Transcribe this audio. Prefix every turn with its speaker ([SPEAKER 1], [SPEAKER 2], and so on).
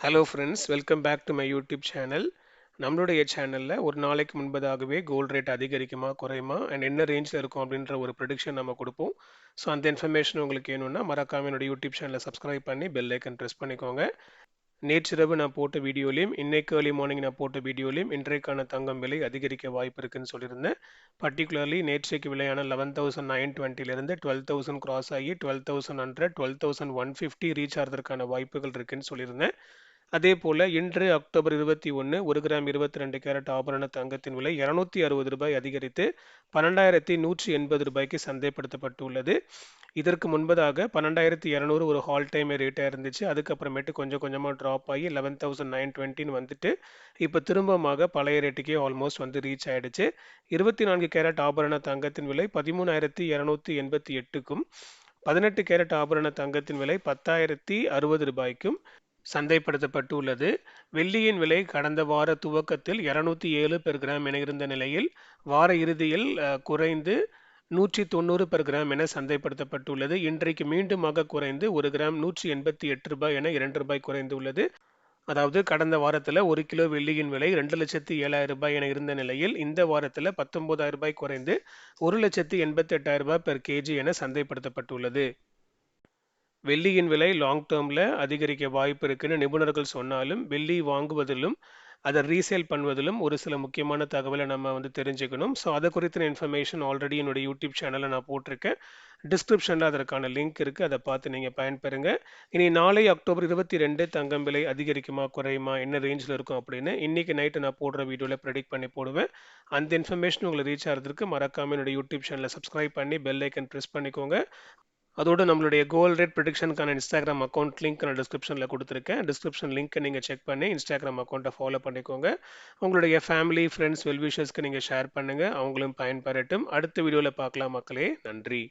[SPEAKER 1] Hello friends welcome back to my YouTube channel நம்மளுடைய சேனலில் ஒரு நாளைக்கு முன்பதாகவே கோல்ட் ரேட் அதிகரிக்குமா குறையுமா அண்ட் என்ன ரேஞ்சில் இருக்கும் அப்படின்ற ஒரு ப்ரொடிக்ஷன் நம்ம கொடுப்போம். ஸோ அந்த இன்ஃபர்மேஷன் உங்களுக்கு வேணும்னா மறக்காம என்னோட யூடியூப் சேனலை சப்ஸ்கிரைப் பண்ணி பெல் ஐக்கன் ப்ரெஸ் பண்ணிக்கோங்க. நேற்றிரவு நான் போட்ட வீடியோலையும் இன்னைக்கு ஏர்லி மார்னிங் நான் போட்ட வீடியோலையும் இன்றைக்கான தங்கம் விலை அதிகரிக்க வாய்ப்பு இருக்குன்னு சொல்லியிருந்தேன். பர்டிகுலர்லி நேற்றைக்கு விலையான லெவன் தௌசண்ட் நைன் டுவெண்ட்டிலேருந்து டுவெல் தௌசண்ட் கிராஸ் ஆகி twelve thousand hundred twelve thousand one fifty reach ஆகிறதுக்கான வாய்ப்புகள் இருக்குன்னு சொல்லியிருந்தேன். அதே போல இன்று அக்டோபர் இருபத்தி ஒன்று ஒரு கிராம் இருபத்தி ரெண்டு கேரட் ஆபரண தங்கத்தின் விலை இருநூத்தி அறுபது ரூபாய் அதிகரித்து பன்னெண்டாயிரத்தி நூற்றி எண்பது ரூபாய்க்கு சந்தைப்படுத்தப்பட்டுள்ளது. இதற்கு முன்பதாக பன்னெண்டாயிரத்தி இரநூறு ஒரு ஹால் டைம் ரேட்டாக இருந்துச்சு. அதுக்கப்புறமேட்டு கொஞ்சம் கொஞ்சமாக ட்ராப் ஆகி லெவன் தௌசண்ட் நைன் டுவெண்ட்டின்னு வந்துட்டு இப்போ திரும்பமாக பழைய ரேட்டுக்கே ஆல்மோஸ்ட் வந்து ரீச் ஆயிடுச்சு. இருபத்தி நான்கு கேரட் ஆபரண தங்கத்தின் விலை பதிமூணாயிரத்தி இரநூத்தி எண்பத்தி எட்டுக்கும் பதினெட்டு கேரட் ஆபரண தங்கத்தின் விலை பத்தாயிரத்தி அறுபது ரூபாய்க்கும் சந்தைப்படுத்தப்பட்டுள்ளது. வெள்ளியின் விலை கடந்த வார துவக்கத்தில் இருநூத்தி ஏழு பெர் கிராம் என இருந்த நிலையில் வார இறுதியில் குறைந்து நூற்றி தொண்ணூறு பெர் கிராம் என சந்தைப்படுத்தப்பட்டுள்ளது. இன்றைக்கு மீண்டுமாக குறைந்து ஒரு கிராம் நூற்றி எண்பத்தி எட்டு ரூபாய் என இரண்டு ரூபாய் குறைந்துள்ளது. அதாவது கடந்த வாரத்தில் ஒரு கிலோ வெள்ளியின் விலை ரெண்டு லட்சத்தி ஏழாயிரம் ரூபாய் என இருந்த நிலையில் இந்த வாரத்தில் பத்தொன்பதாயிரம் ரூபாய் குறைந்து ஒரு லட்சத்தி எண்பத்தி எட்டாயிரம் ரூபாய் பெர் கேஜி என சந்தைப்படுத்தப்பட்டுள்ளது. வெள்ளியின் விலை லாங் டேர்மில் அதிகரிக்க வாய்ப்பு இருக்குன்னு நிபுணர்கள் சொன்னாலும் வெள்ளி வாங்குவதிலும் அதை ரீசேல் பண்ணுவதிலும் ஒரு சில முக்கியமான தகவலை நம்ம வந்து தெரிஞ்சுக்கணும். ஸோ அதை குறித்த இன்ஃபர்மேஷன் ஆல்ரெடி என்னுடைய யூடியூப் சேனலில் நான் போட்டிருக்கேன். டிஸ்கிரிப்ஷனில் அதற்கான லிங்க் இருக்குது அதை பார்த்து நீங்கள் பயன்பெறுங்க. இனி நாளை அக்டோபர் இருபத்தி ரெண்டு தங்கம் விலை அதிகரிக்குமா குறையுமா என்ன ரேஞ்சில் இருக்கும் அப்படின்னு இன்றைக்கி நைட்டு நான் போடுற வீடியோவில் ப்ரெடிக்ட் பண்ணி போடுவேன். அந்த இன்ஃபர்மேஷன் உங்களை ரீச் ஆகிறதுக்கு மறக்காமல் என்னுடைய யூடியூப் சேனலை சப்ஸ்கிரைப் பண்ணி பெல் ஐக்கன் ப்ரெஸ் பண்ணிக்கோங்க. அதோட நம்மளுடைய கோல் ரேட் ப்ரொடிக்ஷனுக்கான இன்ஸ்டாகிராம் அக்கௌண்ட் லிங்க் நான் டிஸ்கிரிப்ஷனில் கொடுத்துருக்கேன். டிஸ்கிரிப்ஷன் லிங்க்கை நீங்கள் செக் பண்ணி இன்ஸ்டாகிராம் அக்கௌண்ட்டை ஃபாலோ பண்ணிக்கோங்க. உங்களுடைய ஃபேமிலி ஃப்ரெண்ட்ஸ் வெல்விஷர்ஸ்க்கு நீங்கள் ஷேர் பண்ணுங்கள் அவங்களும் பயன்பெறட்டும். அடுத்த வீடியோவில் பார்க்கலாம் மக்களே. நன்றி.